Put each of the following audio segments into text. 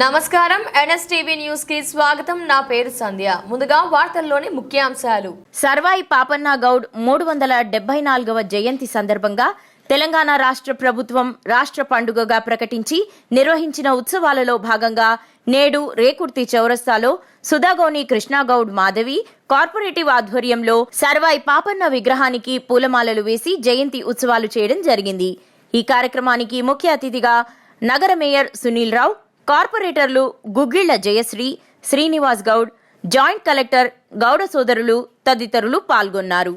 నమస్కారం. ఎన్ఎస్టీవీ న్యూస్కి స్వాగతం. నా పేరు సంధ్య. ముందుగా వార్తల్లోని ముఖ్యాంశాలు. సర్వాయి పాపన్న గౌడ్ మూడు వందల డెబ్బై నాలుగవ జయంతి సందర్భంగా తెలంగాణ రాష్ట్ర ప్రభుత్వం రాష్ట్ర పండుగగా ప్రకటించి నిర్వహించిన ఉత్సవాలలో భాగంగా నేడు రేకుర్తి చౌరస్తాలో సుధాగోని కృష్ణాగౌడ్ మాధవి కార్పొరేటివ్ ఆధ్వర్యంలో సర్వాయి పాపన్న విగ్రహానికి పూలమాలలు వేసి జయంతి ఉత్సవాలు చేయడం జరిగింది. ఈ కార్యక్రమానికి ముఖ్య అతిథిగా నగర మేయర్ సునీల్ రావు కార్పొరేటర్లు గుగ్గిళ్ళ జయశ్రీ శ్రీనివాస్ గౌడ్ జాయింట్ కలెక్టర్ గౌడ సోదరులు తదితరులు పాల్గొన్నారు.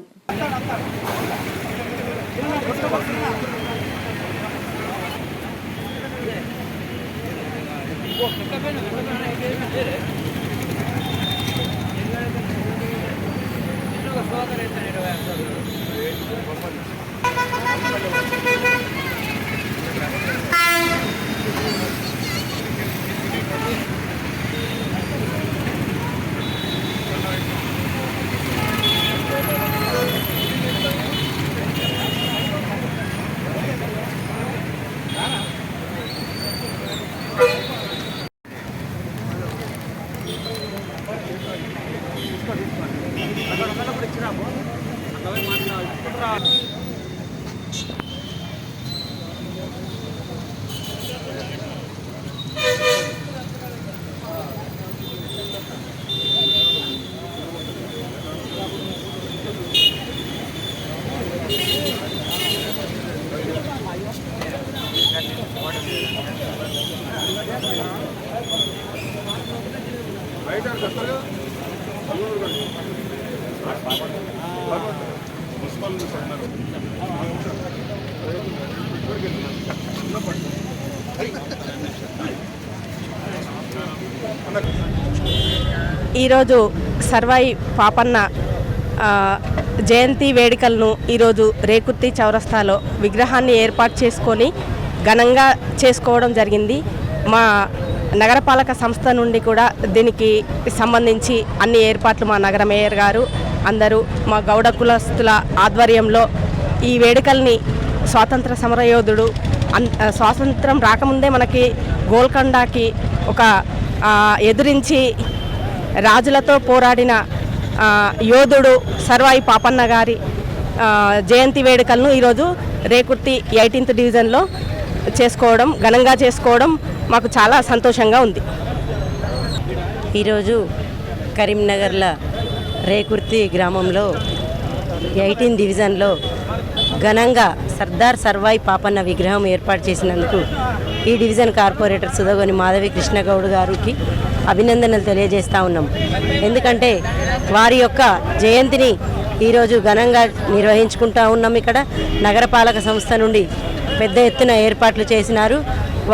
ఈరోజు సర్వాయి పాపన్న జయంతి వేడుకలను ఈరోజు రేకుర్తి చౌరస్తాలో విగ్రహాన్ని ఏర్పాటు చేసుకొని ఘనంగా చేసుకోవడం జరిగింది. మా నగరపాలక సంస్థ నుండి కూడా దీనికి సంబంధించి అన్ని ఏర్పాట్లు మా నగర మేయర్ గారు అందరూ మా గౌడ కులస్తుల ఆధ్వర్యంలో ఈ వేడుకల్ని స్వాతంత్ర సమరయోధుడు అన్ స్వాతంత్రం రాకముందే మనకి గోల్కొండకి ఒక ఎదురించి ఎదిరించి రాజులతో పోరాడిన యోధుడు సర్వాయి పాపన్న గారి జయంతి వేడుకలను ఈరోజు రేకుర్తి ఎయిటీన్త్ డివిజన్లో చేసుకోవడం ఘనంగా చేసుకోవడం మాకు చాలా సంతోషంగా ఉంది. ఈరోజు కరీంనగర్ల రేకుర్తి గ్రామంలో ఎయిటీన్ డివిజన్లో ఘనంగా సర్దార్ సర్వాయి పాపన్న విగ్రహం ఏర్పాటు చేసినందుకు ఈ డివిజన్ కార్పొరేటర్ సుధగోని మాధవి కృష్ణగౌడ్ గారికి అభినందనలు తెలియజేస్తూ ఉన్నాం. ఎందుకంటే వారి యొక్క జయంతిని ఈరోజు ఘనంగా నిర్వహించుకుంటా ఉన్నాం ఇక్కడ. నగరపాలక సంస్థ నుండి పెద్ద ఎత్తున ఏర్పాట్లు చేసినారు.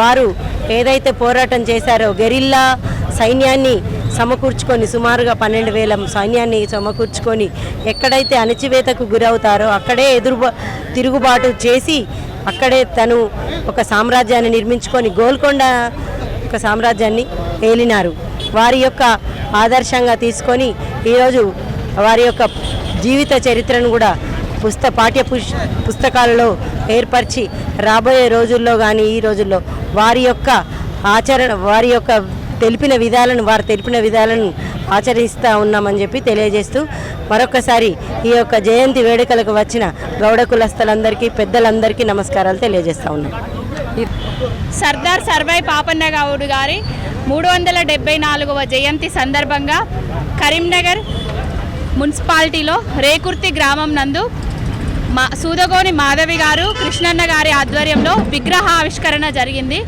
వారు ఏదైతే పోరాటం చేశారో గెరిల్లా సైన్యాన్ని సమకూర్చుకొని సుమారుగా పన్నెండు వేల సైన్యాన్ని సమకూర్చుకొని ఎక్కడైతే అణచివేతకు గురవుతారో అక్కడే ఎదురు తిరుగుబాటు చేసి అక్కడే తను ఒక సామ్రాజ్యాన్ని నిర్మించుకొని గోల్కొండ ఒక సామ్రాజ్యాన్ని ఏలినారు. వారి యొక్క ఆదర్శంగా తీసుకొని ఈరోజు వారి యొక్క జీవిత చరిత్రను కూడా పుస్త పాఠ్య పుష్ పుస్తకాలలో ఏర్పరిచి రాబోయే రోజుల్లో కానీ ఈ రోజుల్లో వారి యొక్క ఆచరణ వారి యొక్క తెలిపిన విధాలను వారు తెలిపిన విధాలను ఆచరిస్తూ ఉన్నామని చెప్పి తెలియజేస్తూ మరొకసారి ఈ యొక్క జయంతి వేడుకలకు వచ్చిన గౌడ కులస్తులందరికీ పెద్దలందరికీ నమస్కారాలు తెలియజేస్తూ ఉన్నాం. సర్దార్ సర్వై పాపన్న గౌడ్ గారి మూడు వందల డెబ్బై నాలుగవ జయంతి సందర్భంగా కరీంనగర్ మున్సిపాలిటీలో రేకుర్తి గ్రామం నందు మా సూదగోని మాధవి గారు కృష్ణన్న గారి ఆధ్వర్యంలో విగ్రహ ఆవిష్కరణ జరిగింది.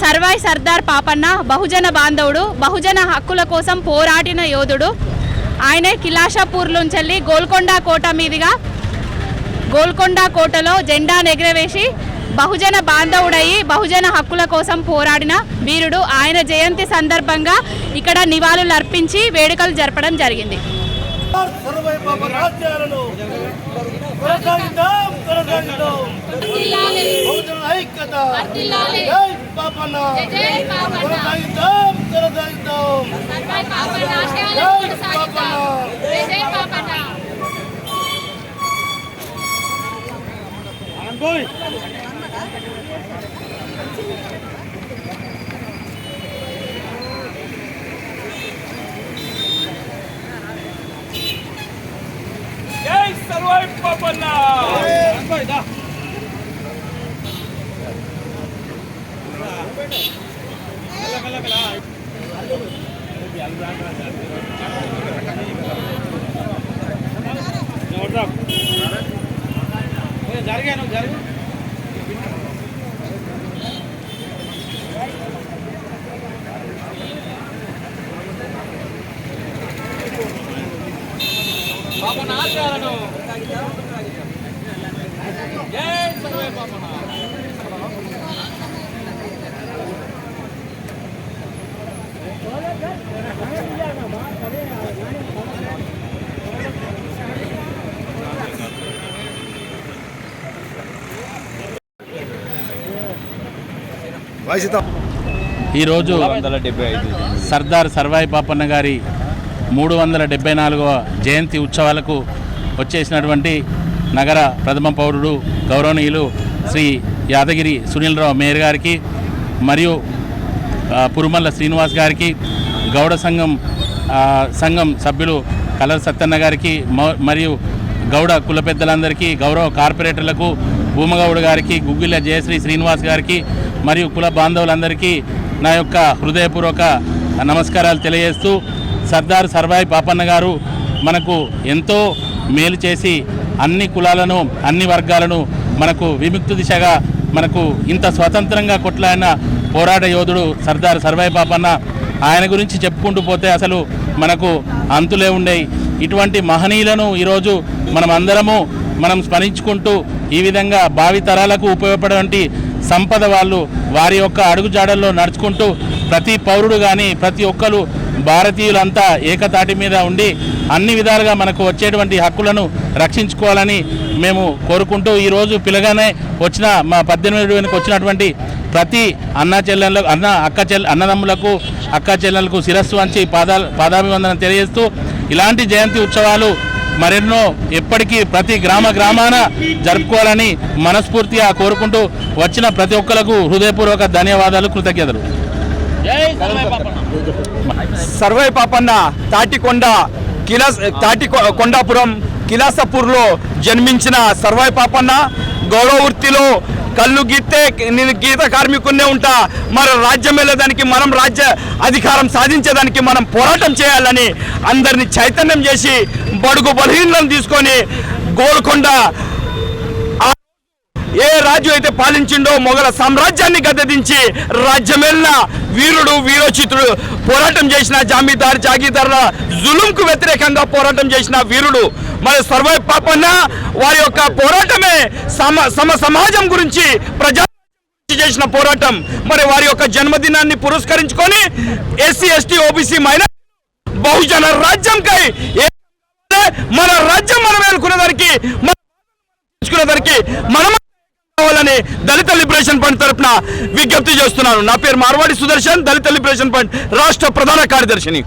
సర్వాయి సర్దార్ పాపన్న బహుజన బాంధవుడు బహుజన హక్కుల కోసం పోరాడిన యోధుడు. ఆయనే కిలాషాపూర్ నుంచి గోల్కొండ కోట మీదుగా గోల్కొండ కోటలో జెండా ఎగరవేసి బహుజన బాంధవుడయి బహుజన హక్కుల కోసం పోరాడిన వీరుడు. ఆయన జయంతి సందర్భంగా ఇక్కడ నివాళులు అర్పించి వేడుకలు జరపడం జరిగింది. సర్వై పాప రాజ్యాలను కొనసాగిద్దాం కొనసాగిద్దాం బహుజన ఐక్యత జై పాపన్న కొనసాగిద్దాం కొనసాగిద్దాం జై పాపన్న సర్వాయి పాపన్న జరిగాను జరుగు పాపన ఆశయాలను జై సర్వే నా ఈరోజు సర్దార్ సర్వాయి పాపన్న గారి మూడు వందల డెబ్బై నాలుగవ జయంతి ఉత్సవాలకు వచ్చేసినటువంటి నగర ప్రథమ పౌరుడు గౌరవనీయులు శ్రీ యాదగిరి సునీలరావు మేయర్ గారికి మరియు పురుమల్ల శ్రీనివాస్ గారికి గౌడ సంఘం సంఘం సభ్యులు కలర్ సత్తన్న గారికి మరియు గౌడ కుల పెద్దలందరికీ గౌరవ కార్పొరేటర్లకు భూమగౌడ్ గారికి గుగ్గిల జయశ్రీ శ్రీనివాస్ గారికి మరియు కుల బాంధవులందరికీ నా యొక్క హృదయపూర్వక నమస్కారాలు తెలియజేస్తూ సర్దార్ సర్వాయి పాపన్న గారు మనకు ఎంతో మేలు చేసి అన్ని కులాలను అన్ని వర్గాలను మనకు విముక్తి దిశగా మనకు ఇంత స్వతంత్రంగా కొట్లాడిన పోరాట యోధుడు సర్దార్ సర్వాయి పాపన్న ఆయన గురించి చెప్పుకుంటూ పోతే అసలు మనకు అంతులే ఉండేవి ఇటువంటి మహనీయులను ఈరోజు మనం అందరము మనం స్మరించుకుంటూ ఈ విధంగా భావితరాలకు ఉపయోగపడేటువంటి సంపద వాళ్ళు వారి యొక్క అడుగుజాడల్లో నడుచుకుంటూ ప్రతి పౌరుడు కానీ ప్రతి ఒక్కరు భారతీయులంతా ఏకతాటి మీద ఉండి అన్ని విధాలుగా మనకు వచ్చేటువంటి హక్కులను రక్షించుకోవాలని మేము కోరుకుంటూ ఈరోజు పిలగానే వచ్చిన మా పద్దెనిమిది వెనుక వచ్చినటువంటి ప్రతి అన్న చెల్లెళ్ళకు అన్న అక్క చెల్ అన్నదమ్ములకు అక్క చెల్లెలకు శిరస్సు వంచి పాదా పాదాభివందనం తెలియజేస్తూ ఇలాంటి జయంతి ఉత్సవాలు మరెన్నో ఎప్పటికీ ప్రతి గ్రామ గ్రామాన జరుపుకోవాలని మనస్ఫూర్తిగా కోరుకుంటూ వచ్చిన ప్రతి ఒక్కరకు హృదయపూర్వక ధన్యవాదాలు కృతజ్ఞతలు. సర్వై పాపన్న తాటికొండ కిలా తాటి కొండాపురం కిలాసపూర్లో జన్మించిన సర్వై పాపన్న గౌరవ వృత్తిలో కళ్ళు గీతే నేను గీత కార్మికున్నే ఉంటా. మరి రాజ్యం వెళ్ళేదానికి మనం రాజ్య అధికారం సాధించేదానికి మనం పోరాటం చేయాలని అందరిని చైతన్యం చేసి బడుగు బలహీనలను తీసుకొని గోల్కొండ ఏ రాజు అయితే పాలించిండో మొఘల సామ్రాజ్యాన్ని గద్దెదించి రాజ్యమెల్ల వీరుడు వీరోచితుడు పోరాటం చేసిన జామీదార్ జాగీదారుల జులుంకు వ్యతిరేకంగా పోరాటం చేసిన వీరుడు. మరి సర్వై పాపన్న వారి యొక్క పోరాటమే సమ సమ సమాజం గురించి ప్రజా చేసిన పోరాటం. మరి వారి యొక్క జన్మదినాన్ని పురస్కరించుకొని ఎస్సీ ఎస్టీ ఓబీసీ మైనార్ బహుజన రాజ్యంకై ఏ- మన రాజ్యం మనం అనుకునేదానికి మనం మనం కావాలని దళిత లిబరేషన్ ఫండ్ తరఫున విజ్ఞప్తి చేస్తున్నాను. నా పేరు మార్వాడి సుదర్శన్ దళిత లిబరేషన్ ఫండ్ రాష్ట్ర ప్రధాన కార్యదర్శిని.